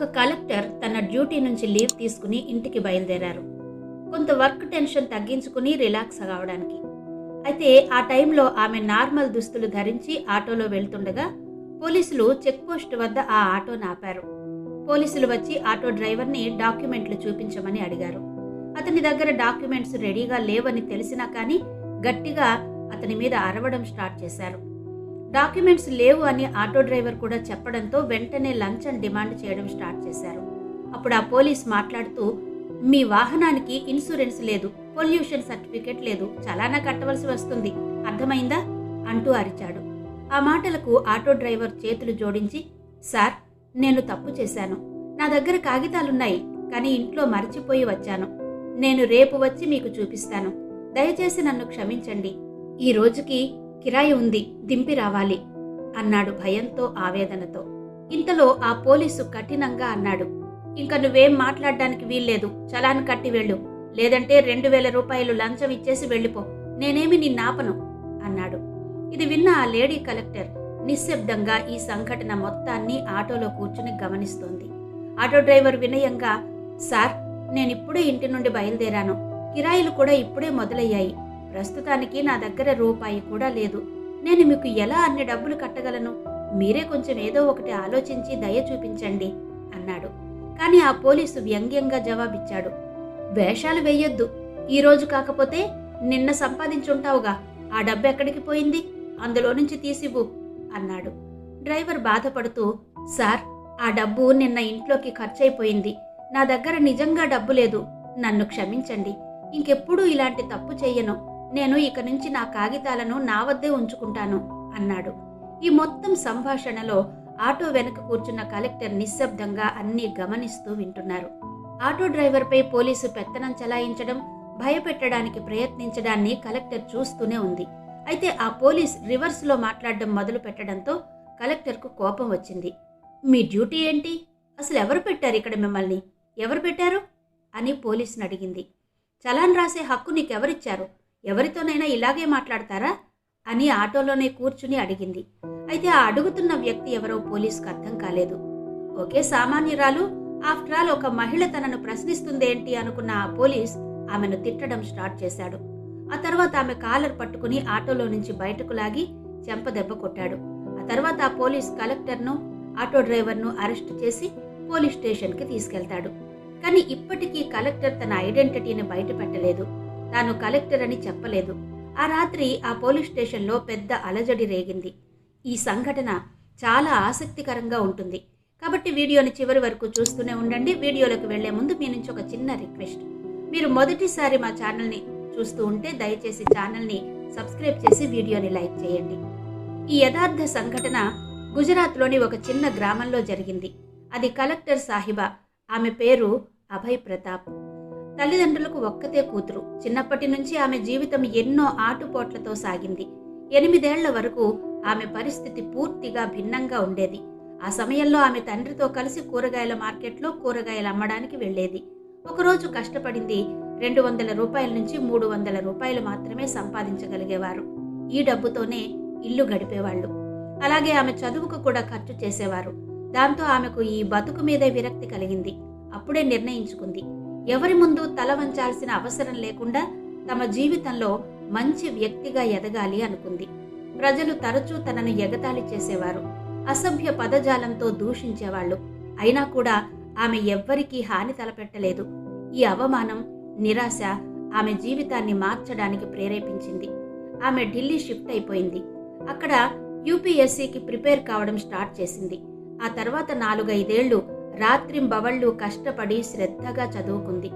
ఒక కలెక్టర్ తన డ్యూటీ నుంచి లీవ్ తీసుకుని ఇంటికి బయలుదేరారు. కొంత వర్క్ టెన్షన్ తగ్గించుకుని రిలాక్స్ కావడానికి. అయితే ఆ టైంలో ఆమె నార్మల్ దుస్తులు ధరించి ఆటోలో వెళ్తుండగా పోలీసులు చెక్పోస్ట్ వద్ద ఆ ఆటో ఆపారు పోలీసులు వచ్చి ఆటో డ్రైవర్ని డాక్యుమెంట్లు చూపించమని అడిగారు. అతని దగ్గర డాక్యుమెంట్స్ రెడీగా లేవని తెలిసినా కానీ గట్టిగా అతని మీద అరవడం స్టార్ట్ చేశారు. డాక్యుమెంట్స్ లేవు అని ఆటో డ్రైవర్ కూడా చెప్పడంతో వెంటనే లంచం డిమాండ్ చేయడం స్టార్ట్ చేశారు. అప్పుడు ఆ పోలీస్ మాట్లాడుతూ మీ వాహనానికి ఇన్సూరెన్స్ లేదు పొల్యూషన్ సర్టిఫికేట్ లేదు చలానా కట్టవలసి వస్తుంది అర్థమైందా? అంటూ అరిచాడు. ఆ మాటలకు ఆటో డ్రైవర్ చేతులు జోడించి సార్ నేను తప్పు చేశాను. నా దగ్గర కాగితాలున్నాయి కానీ ఇంట్లో మర్చిపోయి వచ్చాను. నేను రేపు వచ్చి మీకు చూపిస్తాను. దయచేసి నన్ను క్షమించండి. ఈ రోజుకి కిరాయి ఉంది దింపి రావాలి అన్నాడు భయంతో ఆవేదనతో. ఇంతలో ఆ పోలీసు కఠినంగా అన్నాడు ఇంక నువ్వేం మాట్లాడడానికి వీల్లేదు చలాన్ కట్టి వెళ్ళు లేదంటే రెండు వేల రూపాయలు లంచం ఇచ్చేసి వెళ్ళిపో నేనేమి నిన్నాపను అన్నాడు. ఇది విన్న ఆ లేడీ కలెక్టర్ నిశ్శబ్దంగా ఈ సంఘటన మొత్తాన్ని ఆటోలో కూర్చుని గమనిస్తోంది. ఆటో డ్రైవర్ వినయంగా సార్ నేనిప్పుడే ఇంటి నుండి బయలుదేరాను. కిరాయిలు కూడా ఇప్పుడే మొదలయ్యాయి. ప్రస్తుతానికి నా దగ్గర రూపాయి కూడా లేదు. నేను మీకు ఎలా అన్ని డబ్బులు కట్టగలను? మీరే కొంచెం ఏదో ఒకటి ఆలోచించి దయ చూపించండి అన్నాడు. కానీ ఆ పోలీసు వ్యంగ్యంగా జవాబిచ్చాడు. వేషాలు వేయొద్దు. ఈరోజు కాకపోతే నిన్న సంపాదించుంటావుగా. ఆ డబ్బు ఎక్కడికి పోయింది? అందులో నుంచి తీసివ్వు అన్నాడు. డ్రైవర్ బాధపడుతూ సార్ ఆ డబ్బు నిన్న ఇంట్లోకి ఖర్చయిపోయింది నా దగ్గర నిజంగా డబ్బు లేదు. నన్ను క్షమించండి. ఇంకెప్పుడూ ఇలాంటి తప్పు చెయ్యను. నేను ఇక నుంచి నా కాగితాలను నా వద్దే ఉంచుకుంటాను అన్నాడు. ఈ మొత్తం సంభాషణలో ఆటో వెనక కూర్చున్న కలెక్టర్ నిశ్శబ్దంగా అన్నీ గమనిస్తూ వింటున్నారు. ఆటో డ్రైవర్పై పోలీసు పెత్తనం చలాయించడం భయపెట్టడానికి ప్రయత్నించడాన్ని కలెక్టర్ చూస్తూనే ఉంది. అయితే ఆ పోలీస్ రివర్స్లో మాట్లాడడం మొదలు పెట్టడంతో కలెక్టర్కు కోపం వచ్చింది. మీ డ్యూటీ ఏంటి? అసలు ఎవరు పెట్టారు ఇక్కడ మిమ్మల్ని? ఎవరు పెట్టారు? అని పోలీసుని అడిగింది. చలాన్ రాసే హక్కు నీకెవరిచ్చారు? ఎవరితోనైనా ఇలాగే మాట్లాడతారా అని ఆటోలోనే కూర్చుని అడిగింది. అయితే ఆ అడుగుతున్న వ్యక్తి ఎవరో పోలీసుకు అర్థం కాలేదు. ఒకే సామాన్యురాలు ఆఫ్టర్ ఆల్ ఒక మహిళ తనను ప్రశ్నిస్తుందేంటి అనుకున్న ఆ పోలీస్ ఆమెను తిట్టడం స్టార్ట్ చేశాడు. ఆ తర్వాత ఆమె కాలర్ పట్టుకుని ఆటోలో నుంచి బయటకు లాగి చెంప దెబ్బ కొట్టాడు. ఆ తర్వాత ఆ పోలీస్ కలెక్టర్ను ఆటో డ్రైవర్ను అరెస్ట్ చేసి పోలీస్ స్టేషన్కి తీసుకెళ్తాడు. కానీ ఇప్పటికీ కలెక్టర్ తన ఐడెంటిటీని బయట పెట్టలేదు తాను కలెక్టర్ అని చెప్పలేదు. ఆ రాత్రి ఆ పోలీస్ స్టేషన్లో పెద్ద అలజడి రేగింది. ఈ సంఘటన చాలా ఆసక్తికరంగా ఉంటుంది. కాబట్టి వీడియోని చివరి వరకు చూస్తూనే ఉండండి. వీడియోలోకి వెళ్ళే ముందు మీ నుంచి ఒక చిన్న రిక్వెస్ట్. మీరు మొదటిసారి మా ఛానల్ని చూస్తూ ఉంటే దయచేసి ఛానల్ని సబ్స్క్రైబ్ చేసి వీడియోని లైక్ చేయండి. ఈ యథార్థ సంఘటన గుజరాత్లోని ఒక చిన్న గ్రామంలో జరిగింది. అది కలెక్టర్ సాహిబా. ఆమె పేరు అభయ్ ప్రతాప్. తల్లిదండ్రులకు ఒక్కతే కూతురు. చిన్నప్పటి నుంచి ఆమె జీవితం ఎన్నో ఆటుపోట్లతో సాగింది. ఎనిమిదేళ్ళ వరకు ఆమె పరిస్థితి పూర్తిగా భిన్నంగా ఉండేది. ఆ సమయంలో ఆమె తండ్రితో కలిసి కూరగాయల మార్కెట్లో కూరగాయలు అమ్మడానికి వెళ్ళేది ఒకరోజు కష్టపడింది రెండు వందల రూపాయల నుంచి మూడు వందల రూపాయలు మాత్రమే సంపాదించగలిగేవారు. ఈ డబ్బుతోనే ఇల్లు గడిపేవాళ్ళు అలాగే ఆమె చదువుకు కూడా ఖర్చు చేసేవారు. దాంతో ఆమెకు ఈ బతుకు మీదే విరక్తి కలిగింది. అప్పుడే నిర్ణయించుకుంది. ఎవరి ముందు తల వంచాల్సిన అవసరం లేకుండా తమ జీవితంలో మంచి వ్యక్తిగా ఎదగాలి అనుకుంది. ప్రజలు తరచూ తనను ఎగతాళి చేసేవారు. అసభ్య పదజాలంతో దూషించేవాళ్ళు అయినా కూడా ఆమె ఎవ్వరికీ హాని తలపెట్టలేదు. ఈ అవమానం నిరాశ ఆమె జీవితాన్ని మార్చడానికి ప్రేరేపించింది. ఆమె ఢిల్లీ షిఫ్ట్ అయిపోయింది. అక్కడ యూపీఎస్సీకి ప్రిపేర్ కావడం స్టార్ట్ చేసింది. ఆ తర్వాత నాలుగైదేళ్ళు రాత్రింబవళ్ళు కష్టపడి శ్రద్ధగా చదువుకుంది.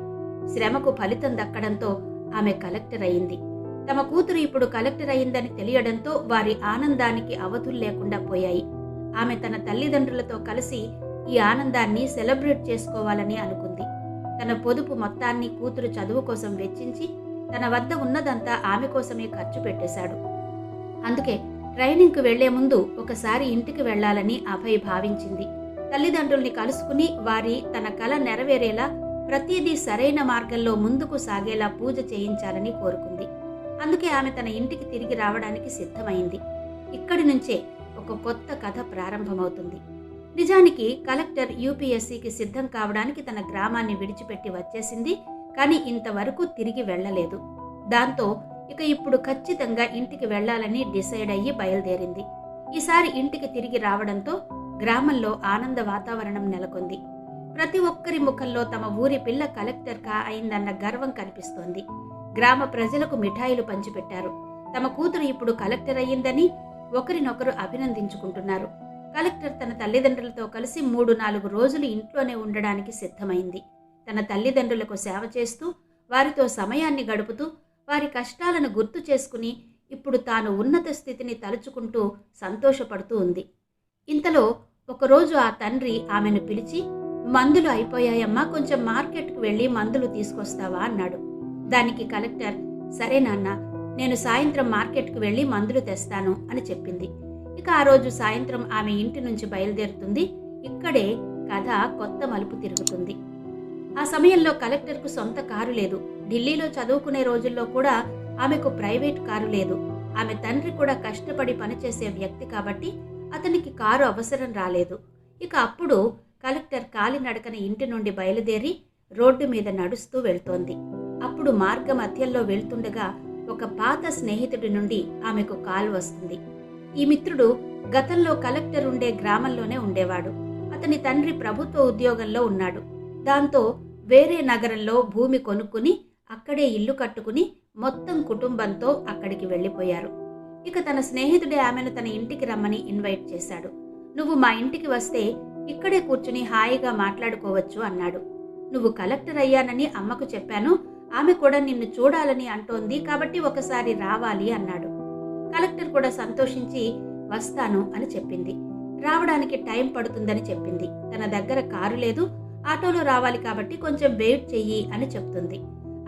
శ్రమకు ఫలితం దక్కడంతో ఆమె కలెక్టర్ అయింది. తమ కూతురు ఇప్పుడు కలెక్టర్ అయిందని తెలియడంతో వారి ఆనందానికి అవధులు లేకుండా పోయాయి. ఆమె తన తల్లిదండ్రులతో కలిసి ఈ ఆనందాన్ని సెలబ్రేట్ చేసుకోవాలని అనుకుంది. తన పొదుపు మొత్తాన్ని కూతురు చదువు కోసం వెచ్చించి తన వద్ద ఉన్నదంతా ఆమె కోసమే ఖర్చు పెట్టేశాడు. అందుకే ట్రైనింగ్కు వెళ్ళే ముందు ఒకసారి ఇంటికి వెళ్ళాలని అభయ్ భావించింది. తల్లిదండ్రుల్ని కలుసుకుని వారి తన కళ నెరవేరేలా ప్రతిదీ సరైన మార్గంలో ముందుకు సాగేలా పూజ చేయించాలని కోరుకుంది. అందుకే ఆమె తన ఇంటికి తిరిగి రావడానికి సిద్ధమైంది. ఇక్కడి నుంచే ఒక కొత్త కథ ప్రారంభమవుతుంది. నిజానికి కలెక్టర్ యూపీఎస్సీకి సిద్ధం కావడానికి తన గ్రామాన్ని విడిచిపెట్టి వచ్చేసింది కానీ ఇంతవరకు తిరిగి వెళ్ళలేదు. దాంతో ఇక ఇప్పుడు ఖచ్చితంగా ఇంటికి వెళ్ళాలని డిసైడ్ అయ్యి బయలుదేరింది. ఈసారి ఇంటికి తిరిగి రావడంతో గ్రామంలో ఆనంద వాతావరణం నెలకొంది. ప్రతి ఒక్కరి ముఖంలో తమ ఊరి పిల్ల కలెక్టర్ కా అయిందన్న గర్వం కనిపిస్తోంది. గ్రామ ప్రజలకు మిఠాయిలు పంచిపెట్టారు. తమ కూతురు ఇప్పుడు కలెక్టర్ అయ్యిందని ఒకరినొకరు అభినందించుకుంటున్నారు. కలెక్టర్ తన తల్లిదండ్రులతో కలిసి మూడు నాలుగు రోజులు ఇంట్లోనే ఉండడానికి సిద్ధమైంది. తన తల్లిదండ్రులకు సేవ చేస్తూ వారితో సమయాన్ని గడుపుతూ వారి కష్టాలను గుర్తు చేసుకుని ఇప్పుడు తాను ఉన్నత స్థితిని తలుచుకుంటూ సంతోషపడుతూ ఉంది. ఇంతలో ఒకరోజు ఆ తండ్రి ఆమెను పిలిచి మందులు అయిపోయాయమ్మా కొంచెం మార్కెట్కు వెళ్ళి మందులు తీసుకొస్తావా? అన్నాడు. దానికి కలెక్టర్ సరే నాన్న నేను సాయంత్రం మార్కెట్కు వెళ్ళి మందులు తెస్తాను అని చెప్పింది. ఇక ఆ రోజు సాయంత్రం ఆమె ఇంటి నుంచి బయలుదేరుతుంది. ఇక్కడే కథ కొత్త మలుపు తిరుగుతుంది. ఆ సమయంలో కలెక్టర్కు సొంత కారు లేదు. ఢిల్లీలో చదువుకునే రోజుల్లో కూడా ఆమెకు ప్రైవేట్ కారు లేదు. ఆమె తండ్రి కూడా కష్టపడి పనిచేసే వ్యక్తి కాబట్టి అతనికి కారు అవసరం రాలేదు. ఇక అప్పుడు కలెక్టర్ కాలినడకన ఇంటి నుండి బయలుదేరి రోడ్డు మీద నడుస్తూ వెళ్తోంది. అప్పుడు మార్గ మధ్యలో వెళ్తుండగా ఒక పాత స్నేహితుడి నుండి ఆమెకు కాల్ వస్తుంది. ఈ మిత్రుడు గతంలో కలెక్టర్ ఉండే గ్రామంలోనే ఉండేవాడు. అతని తండ్రి ప్రభుత్వ ఉద్యోగంలో ఉన్నాడు. దాంతో వేరే నగరంలో భూమి కొనుక్కుని అక్కడే ఇల్లు కట్టుకుని మొత్తం కుటుంబంతో అక్కడికి వెళ్ళిపోయారు. ఇక తన స్నేహితుడే ఆమెను తన ఇంటికి రమ్మని ఇన్వైట్ చేశాడు. నువ్వు మా ఇంటికి వస్తే ఇక్కడే కూర్చుని హాయిగా మాట్లాడుకోవచ్చు అన్నాడు. నువ్వు కలెక్టర్ అయ్యానని అమ్మకు చెప్పాను. ఆమె కూడా నిన్ను చూడాలని అంటోంది కాబట్టి ఒకసారి రావాలి అన్నాడు. కలెక్టర్ కూడా సంతోషించి వస్తాను అని చెప్పింది. రావడానికి టైం పడుతుందని చెప్పింది. తన దగ్గర కారు లేదు. ఆటోలో రావాలి కాబట్టి కొంచెం వెయిట్ చెయ్యి అని చెప్తుంది.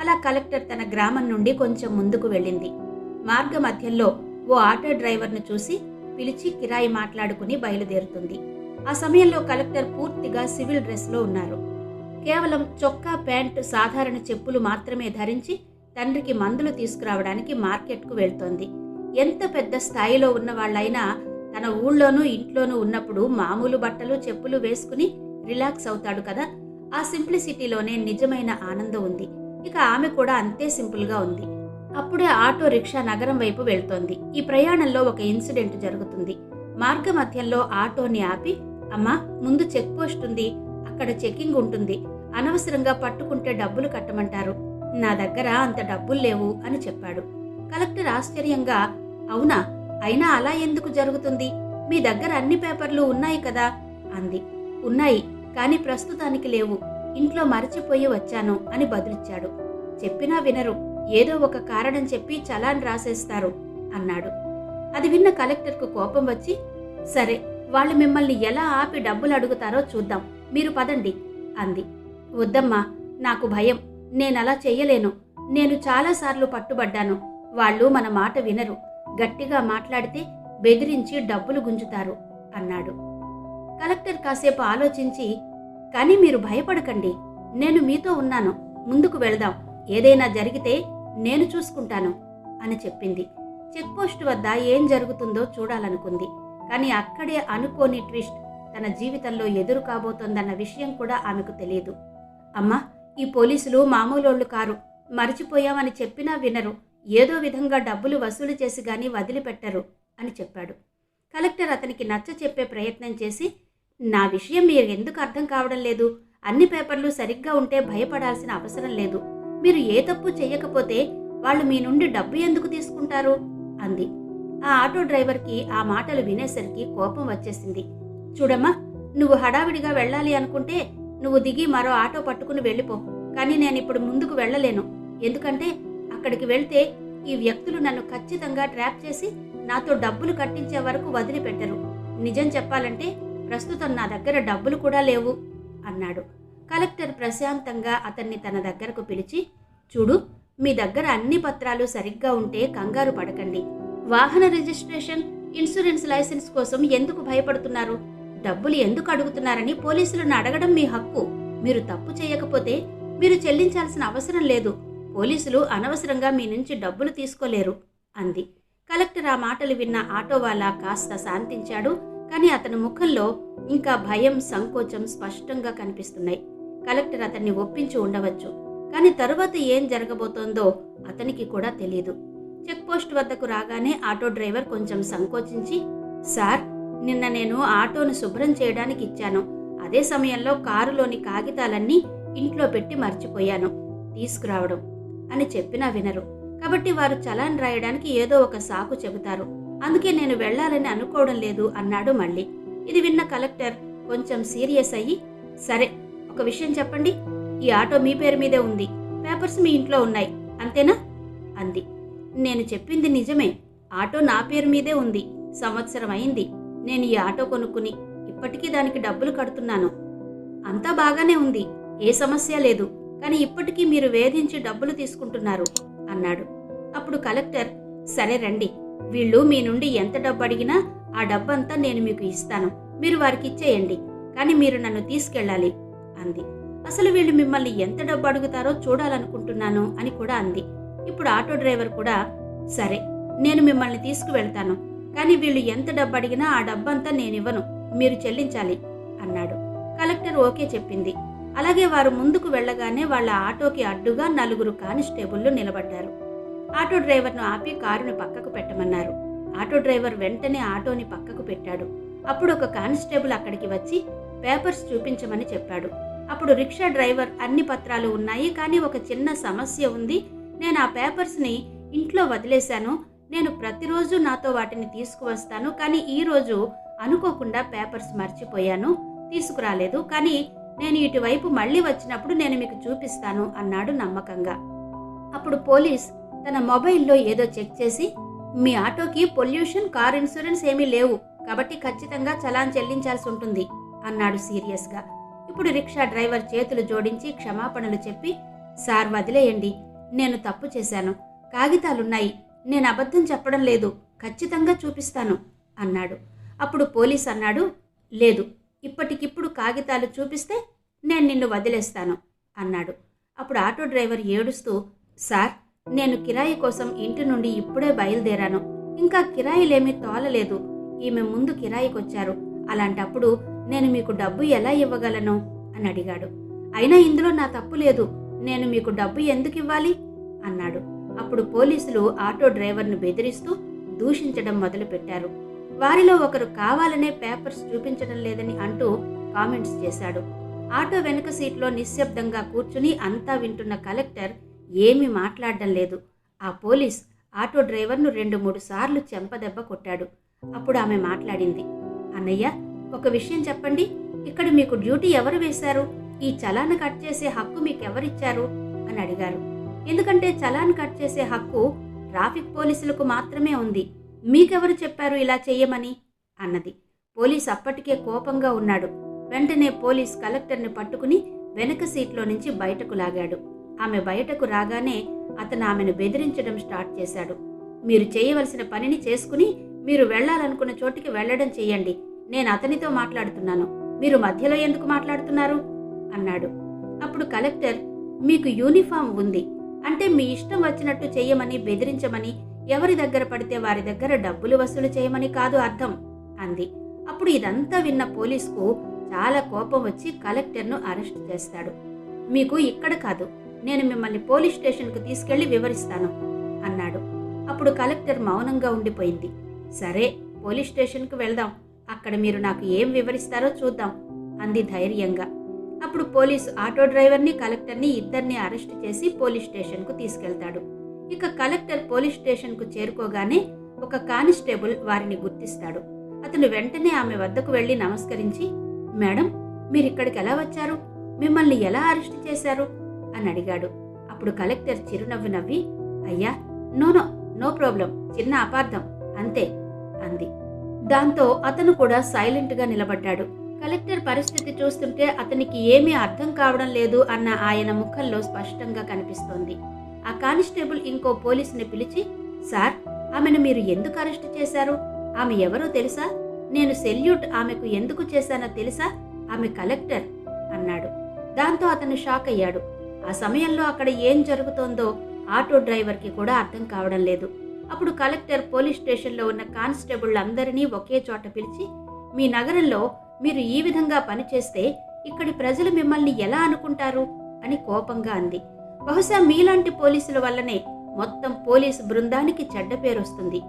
అలా కలెక్టర్ తన గ్రామం నుండి కొంచెం ముందుకు వెళ్ళింది. మార్గ మధ్యంలో ఓ ఆటో డ్రైవర్ను చూసి పిలిచి కిరాయి మాట్లాడుకుని బయలుదేరుతుంది. ఆ సమయంలో కలెక్టర్ పూర్తిగా సివిల్ డ్రెస్లో ఉన్నారు. కేవలం చొక్కా ప్యాంటు సాధారణ చెప్పులు మాత్రమే ధరించి తండ్రికి మందులు తీసుకురావడానికి మార్కెట్కు వెళ్తోంది. ఎంత పెద్ద స్థాయిలో ఉన్న వాళ్ళైనా తన ఊళ్ళోనూ ఇంట్లోనూ ఉన్నప్పుడు మామూలు బట్టలు చెప్పులు వేసుకుని రిలాక్స్ అవుతాడు కదా. ఆ సింప్లిసిటీలోనే నిజమైన ఆనందం ఉంది. ఇక ఆమె కూడా అంతే సింపుల్గా ఉంది. అప్పుడే ఆటో రిక్షా నగరం వైపు వెళ్తోంది. ఈ ప్రయాణంలో ఒక ఇన్సిడెంట్ జరుగుతుంది. మార్గ మధ్యంలో ఆటోని ఆపి అమ్మా ముందు చెక్ పోస్ట్ ఉంది. అక్కడ చెకింగ్ ఉంటుంది. అనవసరంగా పట్టుకుంటే డబ్బులు కట్టమంటారు. నా దగ్గర అంత డబ్బులు లేవు అని చెప్పాడు. కలెక్టర్ ఆశ్చర్యంగా అవునా? అయినా అలా ఎందుకు జరుగుతుంది? మీ దగ్గర అన్ని పేపర్లు ఉన్నాయి కదా? అంది. ఉన్నాయి కానీ ప్రస్తుతానికి లేవు. ఇంట్లో మరచిపోయి వచ్చాను అని బదులిచ్చాడు. చెప్పినా వినరు. ఏదో ఒక కారణం చెప్పి చలాన్ రాసేస్తారు అన్నాడు. అది విన్న కలెక్టర్కు కోపం వచ్చి సరే వాళ్ళు మిమ్మల్ని ఎలా ఆపి డబ్బులు అడుగుతారో చూద్దాం మీరు పదండి అంది. వద్దమ్మా నాకు భయం నేనలా చెయ్యలేను నేను చాలాసార్లు పట్టుబడ్డాను వాళ్ళు మన మాట వినరు గట్టిగా మాట్లాడితే బెదిరించి డబ్బులు గుంజుతారు అన్నాడు. కలెక్టర్ కాసేపు ఆలోచించి కానీ మీరు భయపడకండి నేను మీతో ఉన్నాను ముందుకు వెళదాం ఏదైనా జరిగితే నేను చూసుకుంటాను అని చెప్పింది. చెక్పోస్ట్ వద్ద ఏం జరుగుతుందో చూడాలనుకుంది. కానీ అక్కడే అనుకోని ట్విస్ట్ తన జీవితంలో ఎదురు కాబోతోందన్న విషయం కూడా ఆమెకు తెలియదు. అమ్మా ఈ పోలీసులు మామూలోళ్ళు కారు. మరిచిపోయామని చెప్పినా వినరు. ఏదో విధంగా డబ్బులు వసూలు చేసి గాని వదిలిపెట్టరు అని చెప్పాడు. కలెక్టర్ అతనికి నచ్చ చెప్పే ప్రయత్నం చేసి నా విషయం మీరు ఎందుకు అర్థం కావడం లేదు? అన్ని పేపర్లు సరిగ్గా ఉంటే భయపడాల్సిన అవసరం లేదు. మీరు ఏ తప్పు చేయకపోతే వాళ్ళు మీ నుండి డబ్బు ఎందుకు తీసుకుంటారు? అంది. ఆ ఆటో డ్రైవర్కి ఆ మాటలు వినేసరికి కోపం వచ్చేసింది. చూడమ్మా నువ్వు హడావిడిగా వెళ్ళాలి అనుకుంటే నువ్వు దిగి మరో ఆటో పట్టుకుని వెళ్ళిపో. కానీ నేను ఇప్పుడు ముందుకు వెళ్ళలేను. ఎందుకంటే అక్కడికి వెళ్తే ఈ వ్యక్తులు నన్ను ఖచ్చితంగా ట్రాప్ చేసి నాతో డబ్బులు కట్టించే వరకు వదిలిపెట్టరు. నిజం చెప్పాలంటే ప్రస్తుతం నా దగ్గర డబ్బులు కూడా లేవు అన్నాడు. కలెక్టర్ ప్రశాంతంగా అతన్ని తన దగ్గరకు పిలిచి చూడు మీ దగ్గర అన్ని పత్రాలు సరిగ్గా ఉంటే కంగారు పడకండి. వాహన రిజిస్ట్రేషన్ ఇన్సూరెన్స్ లైసెన్స్ కోసం ఎందుకు భయపడుతున్నారు? డబ్బులు ఎందుకు అడుగుతున్నారని పోలీసులను అడగడం మీ హక్కు. మీరు తప్పు చేయకపోతే మీరు చెల్లించాల్సిన అవసరం లేదు. పోలీసులు అనవసరంగా మీ నుంచి డబ్బులు తీసుకోలేరు అంది. కలెక్టర్ ఆ మాటలు విన్న ఆటో కాస్త శాంతించాడు కానీ అతని ముఖంలో ఇంకా భయం సంకోచం స్పష్టంగా కనిపిస్తున్నాయి. కలెక్టర్ అతన్ని ఒప్పించి ఉండవచ్చు. కానీ తరువాత ఏం జరగబోతోందో అతనికి కూడా తెలియదు చెక్ పోస్ట్ వద్దకు రాగానే ఆటో డ్రైవర్ కొంచెం సంకోచించి సార్ నిన్న నేను ఆటోను శుభ్రం చేయడానికి ఇచ్చాను. అదే సమయంలో కారులోని కాగితాలన్నీ ఇంట్లో పెట్టి మర్చిపోయాను. తీసుకురావడం అని చెప్పినా వినరు. కాబట్టి వారు చలాన్ రాయడానికి ఏదో ఒక సాకు చెబుతారు. అందుకే నేను వెళ్ళాలని అనుకోవడం లేదు అన్నాడు మళ్ళీ. ఇది విన్న కలెక్టర్ కొంచెం సీరియస్ అయ్యి సరే ఒక విషయం చెప్పండి. ఈ ఆటో మీ పేరు మీదే ఉంది. పేపర్స్ మీ ఇంట్లో ఉన్నాయి. అంతేనా? అంది. నేను చెప్పింది నిజమే. ఆటో నా పేరు మీదే ఉంది. సంవత్సరం అయింది. నేను ఈ ఆటో కొనుక్కుని ఇప్పటికీ దానికి డబ్బులు కడుతున్నాను. అంతా బాగానే ఉంది. ఏ సమస్య లేదు. కానీ ఇప్పటికీ మీరు వేధించి డబ్బులు తీసుకుంటున్నారు అన్నాడు. అప్పుడు కలెక్టర్ సరే రండి. వీళ్ళు మీ నుండి ఎంత డబ్బు అడిగినా ఆ డబ్బంతా నేను మీకు ఇస్తాను. మీరు వారికి ఇచ్చేయండి. కానీ మీరు నన్ను తీసుకెళ్ళాలి. అంది. అసలు వీళ్ళు మిమ్మల్ని ఎంత డబ్బు అడుగుతారో చూడాలనుకుంటున్నాను అని కూడా అంది. ఇప్పుడు ఆటో డ్రైవర్ కూడా సరే నేను మిమ్మల్ని తీసుకువెళ్తాను. కానీ వీళ్ళు ఎంత డబ్బు అడిగినా ఆ డబ్బంతా నేనివ్వను. మీరు చెల్లించాలి అన్నాడు. కలెక్టర్ ఓకే చెప్పింది. అలాగే వారు ముందుకు వెళ్ళగానే వాళ్ళ ఆటోకి అడ్డుగా నలుగురు కానిస్టేబుల్లు నిలబడ్డారు. ఆటో డ్రైవర్ను ఆపి కారుని పక్కకు పెట్టమన్నారు. ఆటో డ్రైవర్ వెంటనే ఆటోని పక్కకు పెట్టాడు. అప్పుడు ఒక కానిస్టేబుల్ అక్కడికి వచ్చి పేపర్స్ చూపించమని చెప్పాడు. అప్పుడు రిక్షా డ్రైవర్ అన్ని పత్రాలు ఉన్నాయి కానీ ఒక చిన్న సమస్య ఉంది. నేను ఆ పేపర్స్ని ఇంట్లో వదిలేశాను. నేను ప్రతిరోజు నాతో వాటిని తీసుకువస్తాను కానీ ఈ రోజు అనుకోకుండా పేపర్స్ మర్చిపోయాను. తీసుకురాలేదు కానీ నేను ఇటువైపు మళ్ళీ వచ్చినప్పుడు నేను మీకు చూపిస్తాను అన్నాడు నమ్మకంగా. అప్పుడు పోలీస్ తన మొబైల్లో ఏదో చెక్ చేసి మీ ఆటోకి పొల్యూషన్ కార్ ఇన్సూరెన్స్ ఏమీ లేవు కాబట్టి ఖచ్చితంగా చలాన్ చెల్లించాల్సి ఉంటుంది అన్నాడు సీరియస్గా. ఇప్పుడు రిక్షా డ్రైవర్ చేతులు జోడించి క్షమాపణలు చెప్పి సార్ వదిలేయండి. నేను తప్పు చేశాను. కాగితాలున్నాయి. నేను అబద్ధం చెప్పడం లేదు. ఖచ్చితంగా చూపిస్తాను అన్నాడు. అప్పుడు పోలీస్ అన్నాడు లేదు. ఇప్పటికిప్పుడు కాగితాలు చూపిస్తే నేను నిన్ను వదిలేస్తాను అన్నాడు. అప్పుడు ఆటో డ్రైవర్ ఏడుస్తూ సార్ నేను కిరాయి కోసం ఇంటి నుండి ఇప్పుడే బయలుదేరాను. ఇంకా కిరాయిలేమీ తోలలేదు. ఈమె ముందు కిరాయికొచ్చారు. అలాంటప్పుడు నేను మీకు డబ్బు ఎలా ఇవ్వగలను? అని అడిగాడు. అయినా ఇందులో నా తప్పు లేదు. నేను మీకు డబ్బు ఎందుకు ఇవ్వాలి? అన్నాడు. అప్పుడు పోలీసులు ఆటో డ్రైవర్ను బెదిరిస్తూ దూషించడం మొదలుపెట్టారు. వారిలో ఒకరు కావాలనే పేపర్స్ చూపించడం లేదని అంటూ కామెంట్స్ చేశాడు. ఆటో వెనుక సీట్లో నిశ్శబ్దంగా కూర్చుని అంతా వింటున్న కలెక్టర్ ఏమీ మాట్లాడడం లేదు. ఆ పోలీస్ ఆటో డ్రైవర్ను రెండు మూడు సార్లు చెంపదెబ్బ కొట్టాడు. అప్పుడు ఆమె మాట్లాడింది. అన్నయ్య ఒక విషయం చెప్పండి. ఇక్కడ మీకు డ్యూటీ ఎవరు వేశారు? ఈ చలాన్ కట్ చేసే హక్కు మీకు ఎవరిచ్చారు? అని అడిగారు. ఎందుకంటే చలాన్ కట్ చేసే హక్కు ట్రాఫిక్ పోలీసులకు మాత్రమే ఉంది. మీకెవరు చెప్పారు ఇలా చెయ్యమని? అన్నది. పోలీస్ అప్పటికే కోపంగా ఉన్నాడు. వెంటనే పోలీస్ కలెక్టర్ని పట్టుకుని వెనక సీట్లో నుంచి బయటకు లాగాడు. ఆమె బయటకు రాగానే అతను ఆమెను బెదిరించడం స్టార్ట్ చేశాడు. మీరు చేయవలసిన పనిని చేసుకుని మీరు వెళ్ళాలనుకున్న చోటికి వెళ్ళడం చేయండి. నేను అతనితో మాట్లాడుతున్నాను. మీరు మధ్యలో ఎందుకు మాట్లాడుతున్నారు? అన్నాడు. అప్పుడు కలెక్టర్ మీకు యూనిఫామ్ ఉంది. అంటే మీ ఇష్టం వచ్చినట్టు చెయ్యమని బెదిరించమని ఎవరి దగ్గర పడితే వారి దగ్గర డబ్బులు వసూలు చేయమని కాదు అర్థం అంది. అప్పుడు ఇదంతా విన్న పోలీసుకు చాలా కోపం వచ్చి కలెక్టర్ను అరెస్ట్ చేస్తాడు. మీకు ఇక్కడ కాదు నేను మిమ్మల్ని పోలీస్ స్టేషన్కు తీసుకెళ్ళి వివరిస్తాను అన్నాడు. అప్పుడు కలెక్టర్ మౌనంగా ఉండిపోయింది. సరే పోలీస్ స్టేషన్కు వెళ్దాం. అక్కడ మీరు నాకు ఏం వివరిస్తారో చూద్దాం అంది ధైర్యంగా. అప్పుడు పోలీసు ఆటో డ్రైవర్ని కలెక్టర్ని ఇద్దరిని అరెస్ట్ చేసి పోలీస్ స్టేషన్కు తీసుకెళ్తాడు. ఇక కలెక్టర్ పోలీస్ స్టేషన్కు చేరుకోగానే ఒక కానిస్టేబుల్ వారిని గుర్తిస్తాడు. అతను వెంటనే ఆమె వద్దకు వెళ్ళి నమస్కరించి మేడం మీరు ఇక్కడికి ఎలా వచ్చారు? మిమ్మల్ని ఎలా అరెస్ట్ చేశారు? అని అడిగాడు. అప్పుడు కలెక్టర్ చిరునవ్వు నవ్వి అయ్యా నో నో నో ప్రాబ్లం చిన్న అపార్థం అంతే అంది. దాంతో అతను కూడా సైలెంట్గా నిలబడ్డాడు. కలెక్టర్ పరిస్థితి చూస్తుంటే అతనికి ఏమీ అర్థం కావడం లేదు అన్న ఆయన ముఖంలో స్పష్టంగా కనిపిస్తోంది. ఆ కానిస్టేబుల్ ఇంకో పోలీసుని పిలిచి సార్ ఆమెను మీరు ఎందుకు అరెస్ట్ చేశారు? ఆమె ఎవరో తెలుసా? నేను సెల్యూట్ ఆమెకు ఎందుకు చేశానో తెలుసా? ఆమె కలెక్టర్ అన్నాడు. దాంతో అతను షాక్ అయ్యాడు. ఆ సమయంలో అక్కడ ఏం జరుగుతోందో ఆటో డ్రైవర్కి కూడా అర్థం కావడం లేదు. అప్పుడు కలెక్టర్ పోలీస్ స్టేషన్లో ఉన్న కానిస్టేబుల్ అందరినీ ఒకే చోట పిలిచి మీ నగరంలో మీరు ఈ విధంగా పనిచేస్తే ఇక్కడి ప్రజలు మిమ్మల్ని ఎలా అనుకుంటారు? అని కోపంగా అంది. బహుశా మీలాంటి పోలీసుల వల్లనే మొత్తం పోలీసు బృందానికి చెడ్డ పేరు వస్తుంది.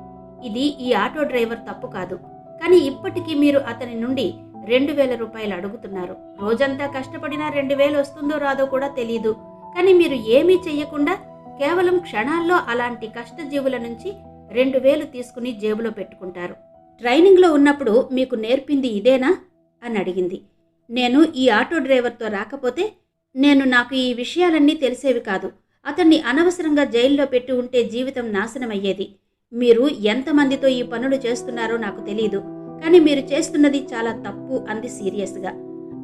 ఇది ఈ ఆటో డ్రైవర్ తప్పు కాదు. కానీ ఇప్పటికీ మీరు అతని నుండి రెండు వేల రూపాయలు అడుగుతున్నారు. రోజంతా కష్టపడినా రెండు వేలు వస్తుందో రాదో కూడా తెలియదు కానీ మీరు ఏమీ చెయ్యకుండా కేవలం క్షణాల్లో అలాంటి కష్టజీవుల నుంచి రెండు వేలు తీసుకుని జేబులో పెట్టుకుంటారు. ట్రైనింగ్లో ఉన్నప్పుడు మీకు నేర్పింది ఇదేనా? అని అడిగింది. నేను ఈ ఆటో డ్రైవర్తో రాకపోతే నేను నాకు ఈ విషయాలన్నీ తెలిసేవి కాదు. అతన్ని అనవసరంగా జైల్లో పెట్టి ఉంటే జీవితం నాశనమయ్యేది. మీరు ఎంతమందితో ఈ పనులు చేస్తున్నారో నాకు తెలియదు కానీ మీరు చేస్తున్నది చాలా తప్పు అంది సీరియస్గా.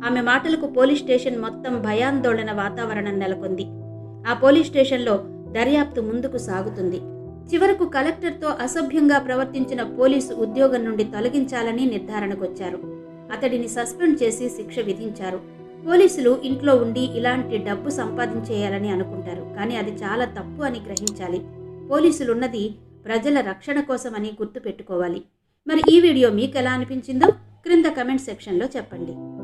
ఆమె మాటలకు పోలీస్ స్టేషన్ మొత్తం భయాందోళన వాతావరణం నెలకొంది. ఆ పోలీస్ స్టేషన్లో దర్యాప్తు ముందుకు సాగుతుంది. చివరకు కలెక్టర్తో అసభ్యంగా ప్రవర్తించిన పోలీసు ఉద్యోగం నుండి తొలగించాలని నిర్ధారణకొచ్చారు. అతడిని సస్పెండ్ చేసి శిక్ష విధించారు. పోలీసులు ఇంట్లో ఉండి ఇలాంటి డబ్బు సంపాదించేయాలని అనుకుంటారు కానీ అది చాలా తప్పు అని గ్రహించాలి. పోలీసులున్నది ప్రజల రక్షణ కోసమని గుర్తుపెట్టుకోవాలి. మరి ఈ వీడియో మీకు ఎలా అనిపించిందో క్రింద కమెంట్ సెక్షన్లో చెప్పండి.